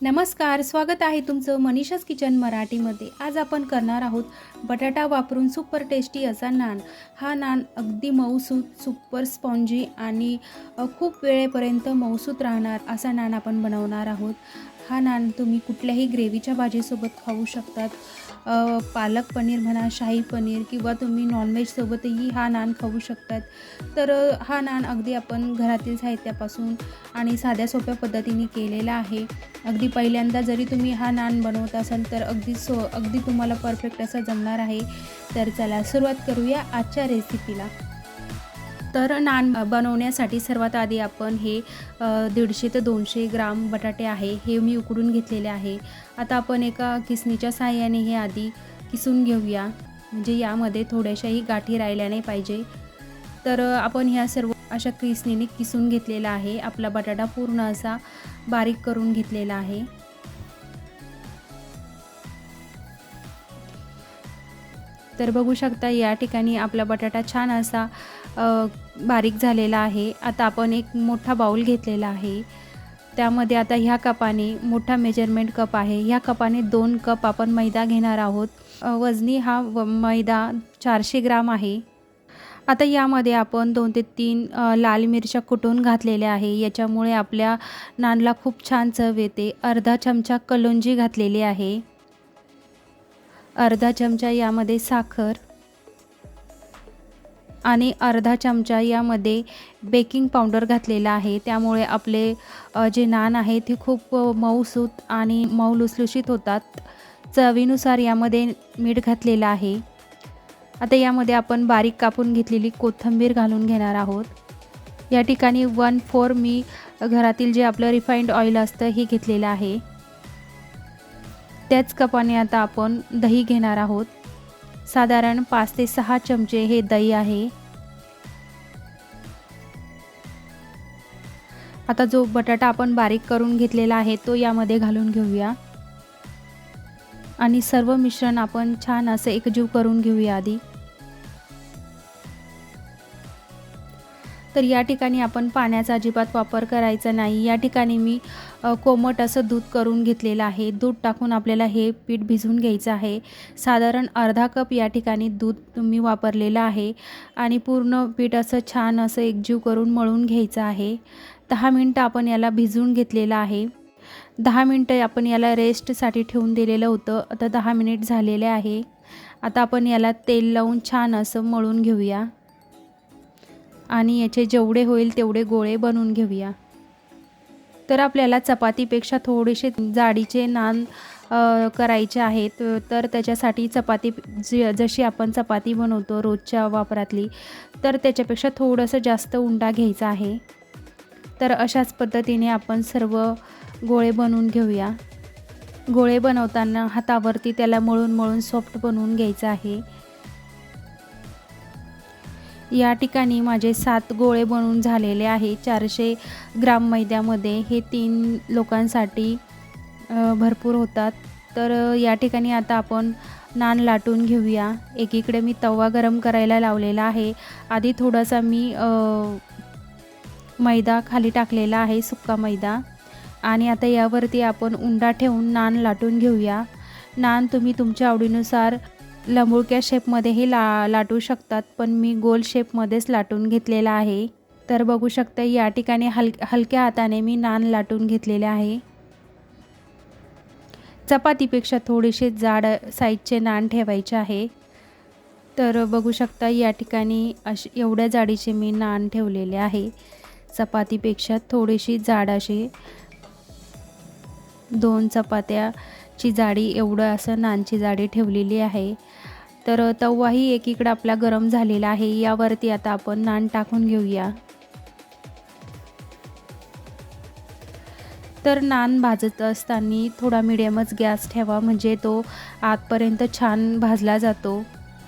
नमस्कार स्वागत आहे तुमचं मनीषाच किचन मराठीमध्ये. आज आपण करणार आहोत बटाटा वापरून सुपर टेस्टी असा नान. हा नान अगदी मऊसूत सुपर स्पॉन्जी आणि खूप वेळेपर्यंत मऊसूत राहणार असा नान आपण बनवणार आहोत. हा नान तुम्ही कुठल्याही ग्रेव्हीच्या भाजीसोबत खाऊ शकतात. पालक पनीर म्हणा शाही पनीर किंवा तुम्ही नॉनव्हेजसोबतही हा नान खाऊ शकतात. तर हा नान अगदी आपण घरातील साहित्यापासून आणि साध्या सोप्या पद्धतीने केलेला आहे. अगदी पहिल्यांदा जरी तुम्ही हा नान बनवत असाल तर अगदी सो अगदी तुम्हाला परफेक्ट असं जमणार आहे. तर चला सुरुवात करूया आजच्या रेसिपीला तर नान बनवण्यासाठी सर्वात आधी आपण हे दीडशे ते दोनशे ग्राम बटाटे आहे हे मी उकडून घेतलेले आहे. आता आपण एका किसणीच्या साहाय्याने हे आधी किसून घेऊया. म्हणजे यामध्ये थोड्याशाही गाठी राहिल्या नाही पाहिजे. तर आपण ह्या सर्व अशा किसणीने किसून घेतलेला आहे. आपला बटाटा पूर्ण असा बारीक करून घेतलेला आहे. तर बघू शकता या ठिकाणी आपला बटाटा छान असा बारीक झालेला आहे. आता आपण एक मोठा बाऊल घेतलेला आहे. त्यामध्ये आता ह्या कपाने मोठा मेजरमेंट कप आहे. ह्या कपाने दोन कप आपण मैदा घेणार आहोत. वजनी हा व मैदा चारशे ग्राम आहे. आता यामध्ये आपण दोन ते तीन लाल मिरच्या कुटून घातलेल्या आहे. याच्यामुळे आपल्या नानला खूप छान चव येते. अर्धा चमचा कलोंजी घातलेली आहे. अर्धा चमचा यामध्ये साखर आणि अर्धा चमचा यामध्ये बेकिंग पावडर घातलेला आहे. त्यामुळे आपले जे नान आहे ते खूप मऊसूत आणि मऊ लुसलुशीत होतात. चवीनुसार यामध्ये मीठ घातलेलं आहे. आता यामध्ये आपण बारीक कापून घेतलेली कोथिंबीर घालून घेणार आहोत. या ठिकाणी वन फोर मी घरातील जे आपलं रिफाईंड ऑइल असतं हे घेतलेलं आहे. त्याच कपाने आता आपण दही घेणार आहोत. साधारण पाच ते सहा चमचे हे दही आहे. आता जो बटाटा आपण बारीक करून घेतलेला आहे तो यामध्ये घालून घेऊया. आणि सर्व मिश्रण आपण छान असं एकजीव करून घेऊया आधी. तर या ठिकाणी आपण पाण्याचा अजिबात वापर करायचा नाही. या ठिकाणी मी कोमट असं दूध करून घेतलेलं आहे. दूध टाकून आपल्याला हे पीठ भिजवून घ्यायचं आहे. साधारण अर्धा कप या ठिकाणी दूध तुम्ही वापरलेलं आहे आणि पूर्ण पीठ असं छान असं एकजीव करून मळून घ्यायचं आहे. दहा मिनटं आपण याला भिजवून घेतलेलं आहे. दहा मिनटं आपण याला रेस्टसाठी ठेवून दिलेलं होतं. आता दहा मिनिट झालेले आहे. आता आपण याला तेल लावून छान असं मळून घेऊया. आणि याचे जेवढे होईल तेवढे गोळे बनवून घेऊया. तर आपल्याला चपातीपेक्षा थोडेसे जाडीचे नान करायचे आहेत. तर त्याच्यासाठी चपाती ज जशी आपण चपाती बनवतो रोजच्या वापरातली तर त्याच्यापेक्षा थोडंसं जास्त उंडा घ्यायचा आहे. तर अशाच पद्धतीने आपण सर्व गोळे बनवून घेऊया. गोळे बनवताना हातावरती त्याला मळून मळून सॉफ्ट बनवून घ्यायचं आहे. या ठिकाणी माझे सात गोळे बनवून झालेले आहे. चारशे ग्राम मैद्यामध्ये हे तीन लोकांसाठी भरपूर होतात. तर या ठिकाणी आता आपण नान लाटून घेऊया. एकीकडे मी तवा गरम करायला लावलेला आहे. आधी थोडासा मी मैदा खाली टाकलेला आहे सुक्का मैदा. आणि आता यावरती आपण उंडा ठेवून नान लाटून घेऊया. नान तुम्ही तुमच्या आवडीनुसार लंबुळक्या शेपमध्येही ला लाटू शकतात पण मी गोल शेपमध्येच लाटून घेतलेला आहे. तर बघू शकता या ठिकाणी हल हलक्या हाताने मी नान लाटून घेतलेले आहे. चपातीपेक्षा थोडेसे जाड साईजचे नान ठेवायचे आहे. तर बघू शकता या ठिकाणी असे एवढ्या जाडीचे मी नान ठेवलेले आहे. चपातीपेक्षा थोडीशी जाड असे दोन चपात्याची जाडी एवढं असं नानची जाडी ठेवलेली आहे. तर तवाही एकीकडं आपला गरम झालेला आहे. यावरती आता आपण नान टाकून घेऊया. तर नान भाजत असताना थोडा मिडियमच गॅस ठेवा म्हणजे तो आतपर्यंत छान भाजला जातो.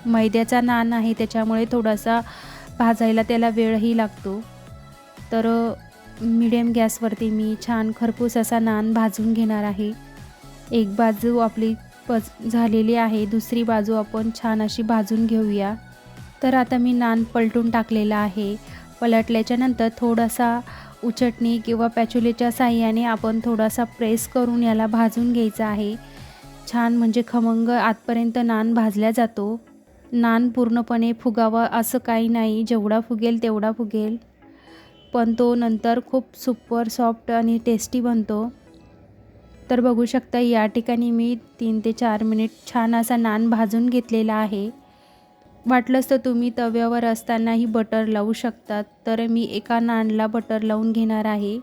मैद्याचा नान आहे त्याच्यामुळे थोडासा भाजायला त्याला वेळही लागतो. तर मिडियम गॅसवरती मी छान खरपूस असा नान भाजून घेणार आहे. एक बाजू आपली पच झालेली आहे दुसरी बाजू आपण छान अशी भाजून घेऊया. तर आता मी नान पलटून टाकलेला आहे. पलटल्याच्या नंतर थोडासा उचटणी किंवा पॅच्युलेच्या साह्याने आपण थोडासा प्रेस करून याला भाजून घ्यायचा आहे. छान म्हणजे खमंग आतपर्यंत नान भाजल्या जातो. नान पूर्णपणे फुगावा असं काही नाही. जेवढा फुगेल तेवढा फुगेल. पण तो नंतर खूप सुपर सॉफ्ट आणि टेस्टी बनतो. तर बघू शकता या ठिकाणी मी तीन ते चार मिनिट छान असा नान भाजून घेतलेला आहे. वाटलंच तर तुम्ही तव्यावर असतानाही बटर लावू शकतात तर मी एका नानला बटर लावून घेणार आहे.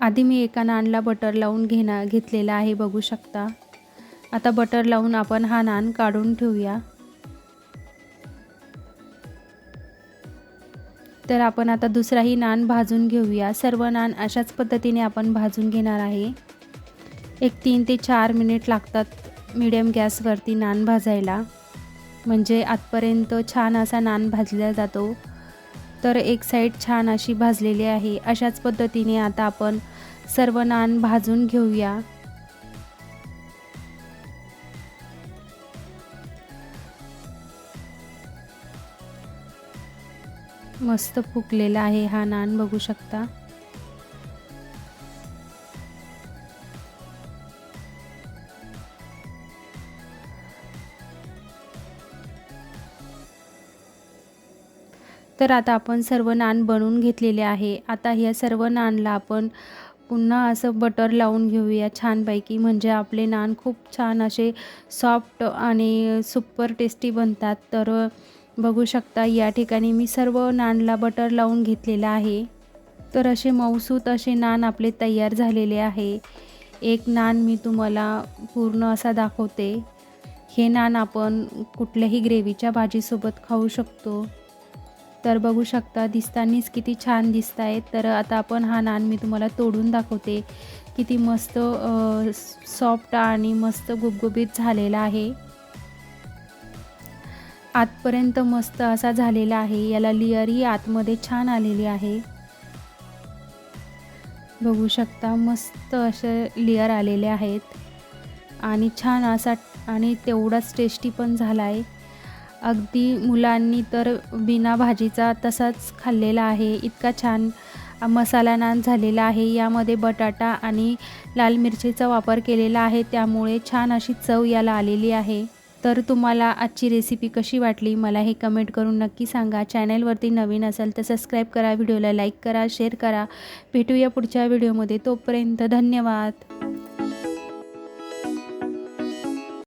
आधी मी एका नानला बटर लावून घेणार घेतलेला आहे बघू शकता. आता बटर लावून आपण हा नान काढून ठेवूया. तर आपण आता दुसराही नान भाजून घेऊया. सर्व नान अशाच पद्धतीने आपण भाजून घेणार आहे. एक तीन ते चार मिनिट लागतात मिडियम गॅसवरती नान भाजायला. म्हणजे आतपर्यंत छान असा नान भाजला जातो. तर एक साईड छान अशी भाजलेली आहे. अशाच पद्धतीने आता आपण सर्व नान भाजून घेऊया. मस्त फुकलेला आहे हा नान बघू शकता. तर आता आपण सर्व नान बनवून घेतलेले आहे. आता ह्या सर्व नानला आपण पुन्हा असं बटर लावून घेऊया छानपैकी. म्हणजे आपले नान खूप छान असे सॉफ्ट आणि सुपर टेस्टी बनतात. तर बघू शकता या ठिकाणी मी सर्व नानला बटर लावून घेतलेलं आहे. तर असे मऊसूत असे नान आपले तयार झालेले आहे. एक नान मी तुम्हाला पूर्ण असा दाखवते. हे नान आपण कुठल्याही ग्रेव्हीच्या भाजीसोबत खाऊ शकतो. तर बघू शकता दिसतानीच किती छान दिसत आहेत तर आता आपण हा नान मी तुम्हाला तोडून दाखवते. किती मस्त सॉफ्ट आणि मस्त गुबगुबीत झालेला आहे. आतपर्यंत मस्त असा झालेला आहे. याला लेअरही आतमध्ये छान आलेली आहे. बघू शकता मस्त असे लिअर आलेले आहेत. आणि छान असा आणि तेवढाच टेस्टी पण झाला आहे अगदी मुलांनी तर बिना भाजीचा तसाच खाल्लेला आहे. इतका छान मसाला नान झालेला आहे. यामध्ये बटाटा आणि लाल मिरचीचा वापर केलेला आहे. त्यामुळे छान अशी चव याला आलेली आहे. तर तुम्हाला आजची रेसिपी कशी वाटली मला हे कमेंट करून नक्की सांगा. चॅनलवरती नवीन असेल तर सबस्क्राईब करा व्हिडिओला लाईक करा शेअर करा. भेटूया पुढच्या व्हिडिओमध्ये तोपर्यंत धन्यवाद.